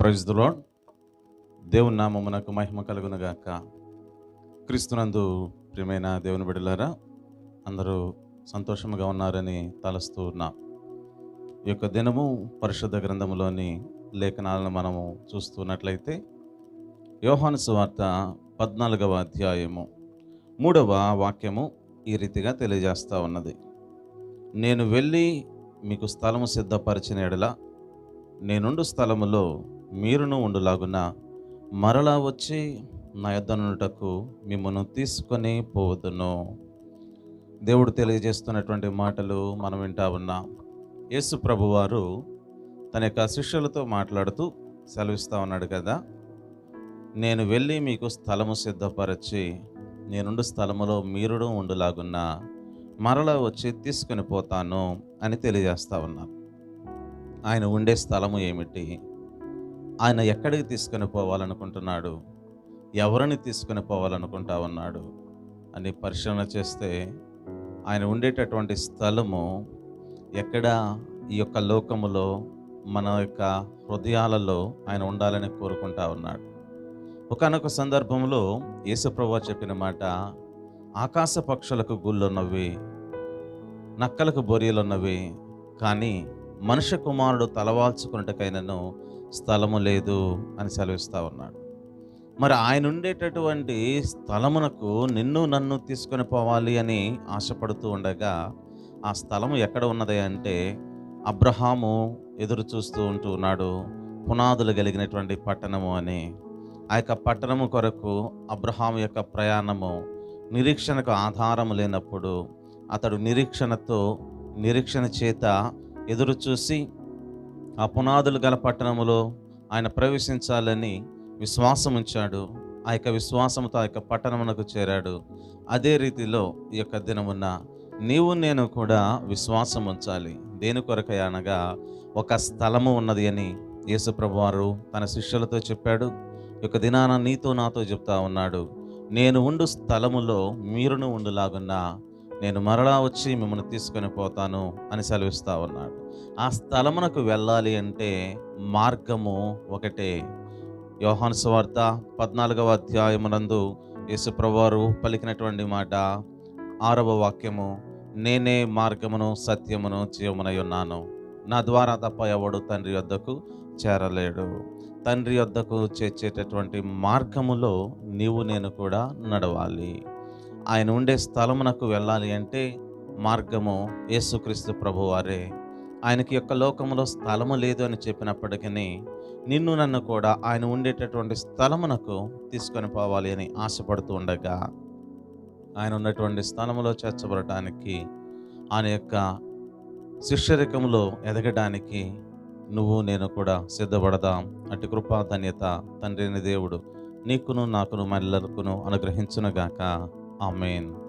Praise the lord దేవుని నామమునకు మహిమ కలుగునగాక. క్రీస్తునందు ప్రియమైన దేవుని బిడ్డలారా అందరూ సంతోషముగా ఉన్నారని తలస్తూ ఉన్నాం. ఈ యొక్క దినము పరిశుద్ధ గ్రంథములోని లేఖనాలను మనము చూస్తున్నట్లయితే యోహాను సువార్త పద్నాలుగవ అధ్యాయము మూడవ వాక్యము ఈ రీతిగా తెలియజేస్తూ ఉన్నది. నేను వెళ్ళి మీకు స్థలము సిద్ధపరిచిన ఎడల నేనుండు స్థలములో మీరును ఉండులాగున మరలా వచ్చి నా యొద్దనుటకు మిమ్మల్ని తీసుకొని పోదును దేవుడు తెలియజేస్తున్నటువంటి మాటలు మనం వింటా ఉన్నాం. యేసు ప్రభువారు తన యొక్క శిష్యులతో మాట్లాడుతూ సెలవిస్తూ ఉన్నాడు కదా నేను వెళ్ళి మీకు స్థలము సిద్ధపరచి నేనుండు స్థలములో మీరును ఉండులాగున్నా మరలా వచ్చి తీసుకొని పోతాను అని తెలియజేస్తా ఉన్నారు ఆయన ఉండే స్థలము ఏమిటి? ఆయన ఎక్కడికి తీసుకొని పోవాలనుకుంటున్నాడు? ఎవరిని తీసుకొని పోవాలనుకుంటా ఉన్నాడు? అని పరిశీలన చేస్తే ఆయన ఉండేటటువంటి స్థలము ఎక్కడ? ఈ యొక్క లోకములో మన యొక్క హృదయాలలో ఆయన ఉండాలని కోరుకుంటా ఉన్నాడు. ఒకనొక సందర్భంలో యేసుప్రభు చెప్పిన మాట ఆకాశ పక్షులకు గుళ్ళున్నవి నక్కలకు బొరియలున్నవి కానీ మనుష్య కుమారుడు తలవాల్చుకున్నట్టుకైనను స్థలము లేదు అని సెలవిస్తూ ఉన్నాడు. మరి ఆయన ఉండేటటువంటి స్థలమునకు నిన్ను నన్ను తీసుకొని పోవాలి అని ఆశపడుతూ ఉండగా ఆ స్థలము ఎక్కడ ఉన్నది అంటే అబ్రహాము ఎదురు చూస్తూ ఉంటూ ఉన్నాడు. పునాదులు కలిగినటువంటి పట్టణము అని. ఆ యొక్క పట్టణము కొరకు అబ్రహాము యొక్క ప్రయాణము నిరీక్షణకు ఆధారం లేనప్పుడు అతడు నిరీక్షణతో నిరీక్షణ చేత ఎదురు చూసి ఆ పునాదులు గల పట్టణములో ఆయన ప్రవేశించాలని విశ్వాసం ఉంచాడు. ఆ యొక్క విశ్వాసంతో ఆ యొక్క పట్టణమునకు చేరాడు. అదే రీతిలో ఈ యొక్క దినమున నీవు నేను కూడా విశ్వాసం ఉంచాలి. దేని కొరకై అనగా ఒక స్థలము ఉన్నది అని యేసుప్రభు వారు తన శిష్యులతో చెప్పాడు. యొక్క దినాన నీతో నాతో చెప్తా ఉన్నాడు. నేను ఉండు స్థలములో మీరును ఉండులాగున్నా. నేను మరలా వచ్చి మిమ్మల్ని తీసుకొని పోతాను అని సెలవిస్తా ఉన్నాడు. ఆ స్థలమునకు వెళ్ళాలి అంటే మార్గము ఒకటే. యోహాను సువార్త పద్నాలుగవ అధ్యాయమునందు యేసుప్రవారు పలికినటువంటి మాట ఆరవ వాక్యము నేనే మార్గమును సత్యమును జీవమునై ఉన్నాను. నా ద్వారా తప్ప ఎవడు తండ్రి వద్దకు చేరలేడు. తండ్రి వద్దకు చేర్చేటటువంటి మార్గములో నీవు నేను కూడా నడవాలి. ఆయన ఉండే స్థలమునకు వెళ్ళాలి అంటే మార్గము యేసుక్రీస్తు ప్రభువారే. ఆయనకి యొక్క లోకములో స్థలము లేదు అని చెప్పినప్పటికీ నిన్ను నన్ను కూడా ఆయన ఉండేటటువంటి స్థలమునకు తీసుకొని పోవాలి అని ఆశపడుతూ ఉండగా ఆయన ఉన్నటువంటి స్థలములో చేర్చబడటానికి ఆయన యొక్క శిష్యరికంలో ఎదగడానికి నువ్వు నేను కూడా సిద్ధపడదాం. అటు కృపా ధన్యత తండ్రిని దేవుడు నీకును నాకును మల్లకును అనుగ్రహించునుగాక. Amen.